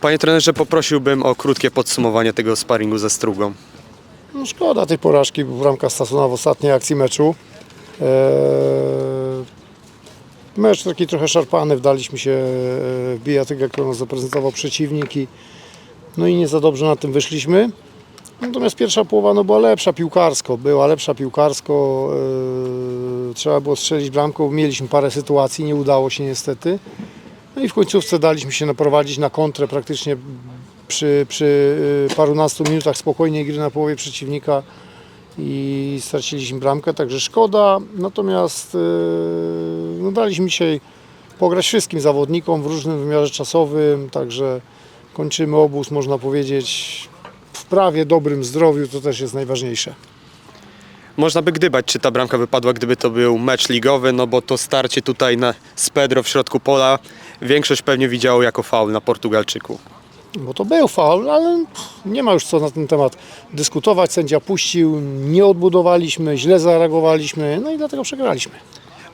Panie trenerze, poprosiłbym o krótkie podsumowanie tego sparingu ze Strugą. No szkoda tej porażki w ramkach Stasuna w ostatniej akcji meczu. Eee, mecz taki trochę szarpany, wdaliśmy się e, w bijatykę, którą zaprezentował przeciwnik i, no i nie za dobrze na tym wyszliśmy. Natomiast pierwsza połowa no, była lepsza piłkarsko, była lepsza piłkarsko. eee, trzeba było strzelić bramką, mieliśmy parę sytuacji, nie udało się niestety. No i w końcówce daliśmy się naprowadzić na kontrę praktycznie przy, przy y, parunastu minutach spokojnej gry na połowie przeciwnika i straciliśmy bramkę, także szkoda. Natomiast y, no, daliśmy dzisiaj pograć wszystkim zawodnikom w różnym wymiarze czasowym, także kończymy obóz, można powiedzieć, w prawie dobrym zdrowiu, to też jest najważniejsze. Można by gdybać, czy ta bramka wypadła, gdyby to był mecz ligowy, no bo to starcie tutaj na, z Pedro w środku pola większość pewnie widziało jako faul na Portugalczyku. Bo to był faul, ale pff, nie ma już co na ten temat dyskutować. Sędzia puścił, nie odbudowaliśmy, źle zareagowaliśmy, no i dlatego przegraliśmy.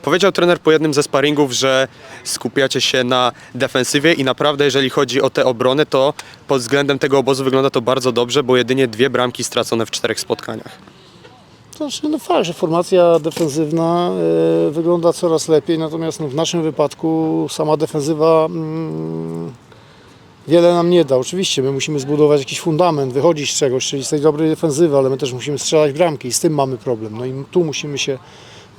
Powiedział trener po jednym ze sparingów, że skupiacie się na defensywie i naprawdę jeżeli chodzi o tę obronę, to pod względem tego obozu wygląda to bardzo dobrze, bo jedynie dwie bramki stracone w czterech spotkaniach. To znaczy, no fakt, że formacja defensywna e, wygląda coraz lepiej, natomiast no, w naszym wypadku sama defensywa mm, wiele nam nie da. Oczywiście my musimy zbudować jakiś fundament, wychodzić z czegoś, czyli z tej dobrej defensywy, ale my też musimy strzelać bramki i z tym mamy problem. No i tu musimy się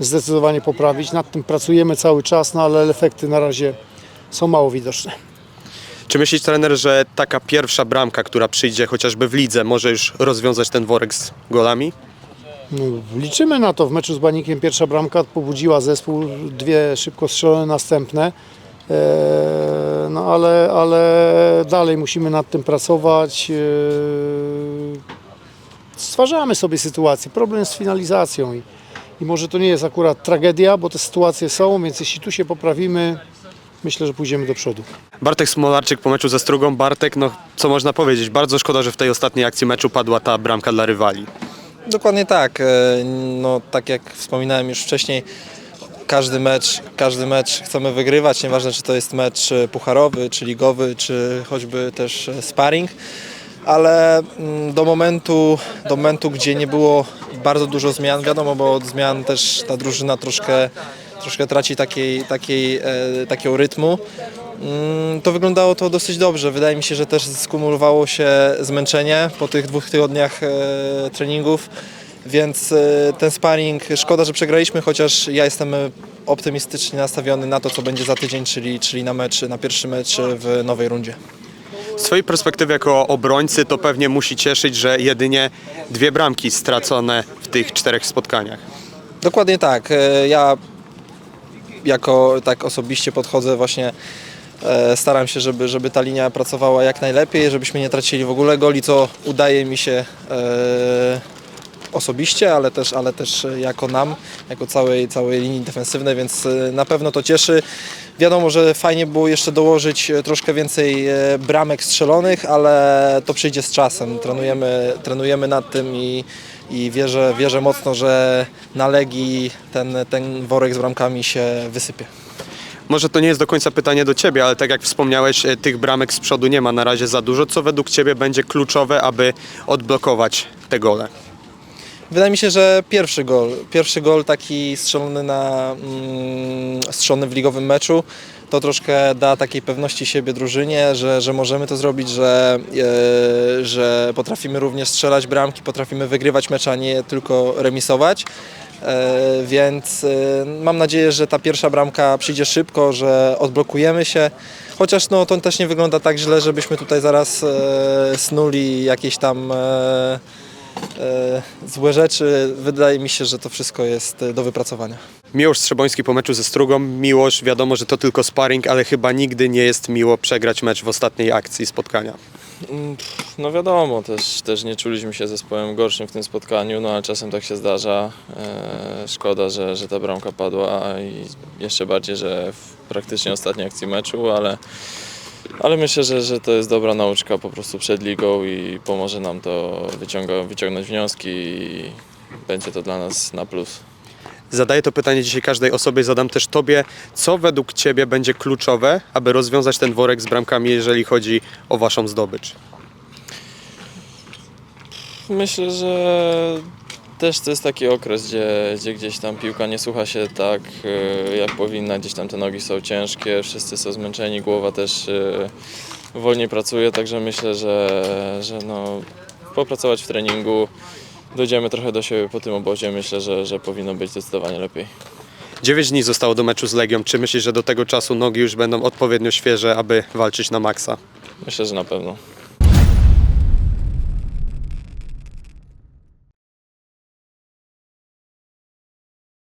zdecydowanie poprawić. Nad tym pracujemy cały czas, no ale efekty na razie są mało widoczne. Czy myślisz trener, że taka pierwsza bramka, która przyjdzie chociażby w lidze, może już rozwiązać ten worek z golami? No, liczymy na to. W meczu z Banikiem pierwsza bramka pobudziła zespół, dwie szybko strzelone następne. Eee, no ale, ale dalej musimy nad tym pracować. Eee, stwarzamy sobie sytuację. Problem z finalizacją i, i może to nie jest akurat tragedia, bo te sytuacje są, więc jeśli tu się poprawimy, myślę, że pójdziemy do przodu. Bartek Smolarczyk po meczu ze Strugą. Bartek, no co można powiedzieć, bardzo szkoda, że w tej ostatniej akcji meczu padła ta bramka dla rywali. Dokładnie tak. E, No, tak jak wspominałem już wcześniej, każdy mecz, każdy mecz chcemy wygrywać, nieważne czy to jest mecz e, pucharowy, czy ligowy, czy choćby też e, sparring, ale mm, do momentu, do momentu, gdzie nie było bardzo dużo zmian, wiadomo, bo od zmian też ta drużyna troszkę, troszkę traci takiej, takiej, takiego rytmu, To wyglądało to dosyć dobrze. Wydaje mi się, że też skumulowało się zmęczenie po tych dwóch tygodniach e, treningów, więc e, ten sparring, szkoda, że przegraliśmy, chociaż ja jestem e, optymistycznie nastawiony na to, co będzie za tydzień, czyli, czyli na mecz, na pierwszy mecz w nowej rundzie. Z swojej perspektywy jako obrońcy to pewnie musi cieszyć, że jedynie dwie bramki stracone w tych czterech spotkaniach. Dokładnie tak. Ja jako tak osobiście podchodzę właśnie staram się, żeby, żeby ta linia pracowała jak najlepiej, żebyśmy nie tracili w ogóle goli, co udaje mi się e, osobiście, ale też, ale też jako nam, jako całej, całej linii defensywnej, więc e, na pewno to cieszy. Wiadomo, że fajnie było jeszcze dołożyć e, troszkę więcej e, bramek strzelonych, ale to przyjdzie z czasem. Trenujemy, trenujemy nad tym i, i wierzę, wierzę mocno, że na Legii ten, ten worek z bramkami się wysypie. Może to nie jest do końca pytanie do Ciebie, ale tak jak wspomniałeś, e, tych bramek z przodu nie ma na razie za dużo. Co według Ciebie będzie kluczowe, aby odblokować te gole? Wydaje mi się, że pierwszy gol, pierwszy gol taki strzelony, na, mm, strzelony w ligowym meczu, to troszkę da takiej pewności siebie drużynie, że, że możemy to zrobić, że, e, że potrafimy również strzelać bramki, potrafimy wygrywać mecze, a nie tylko remisować. E, więc e, mam nadzieję, że ta pierwsza bramka przyjdzie szybko, że odblokujemy się. Chociaż no, to też nie wygląda tak źle, żebyśmy tutaj zaraz e, snuli jakieś tam złe rzeczy. Wydaje mi się, że to wszystko jest do wypracowania. Miłosz Strzeboński po meczu ze Strugą. Miłosz, wiadomo, że to tylko sparring, ale chyba nigdy nie jest miło przegrać mecz w ostatniej akcji spotkania. Mm, No wiadomo, też, też nie czuliśmy się zespołem gorszym w tym spotkaniu, no ale czasem tak się zdarza. E, szkoda, że, że ta bramka padła i jeszcze bardziej, że w praktycznie ostatniej akcji meczu, ale, ale myślę, że, że to jest dobra nauczka po prostu przed ligą i pomoże nam to wyciąga, wyciągnąć wnioski i będzie to dla nas na plus. Zadaję to pytanie dzisiaj każdej osobie, zadam też Tobie. Co według Ciebie będzie kluczowe, aby rozwiązać ten worek z bramkami, jeżeli chodzi o Waszą zdobycz? Myślę, że też to jest taki okres, gdzie, gdzie gdzieś tam piłka nie słucha się tak e, jak powinna, gdzieś tam te nogi są ciężkie, wszyscy są zmęczeni, głowa też e, wolniej pracuje, także myślę, że, że no, popracować w treningu, dojdziemy trochę do siebie po tym obozie, myślę, że, że powinno być zdecydowanie lepiej. 9 dni zostało do meczu z Legią. Czy myślisz, że do tego czasu nogi już będą odpowiednio świeże, aby walczyć na maksa? Myślę, że na pewno.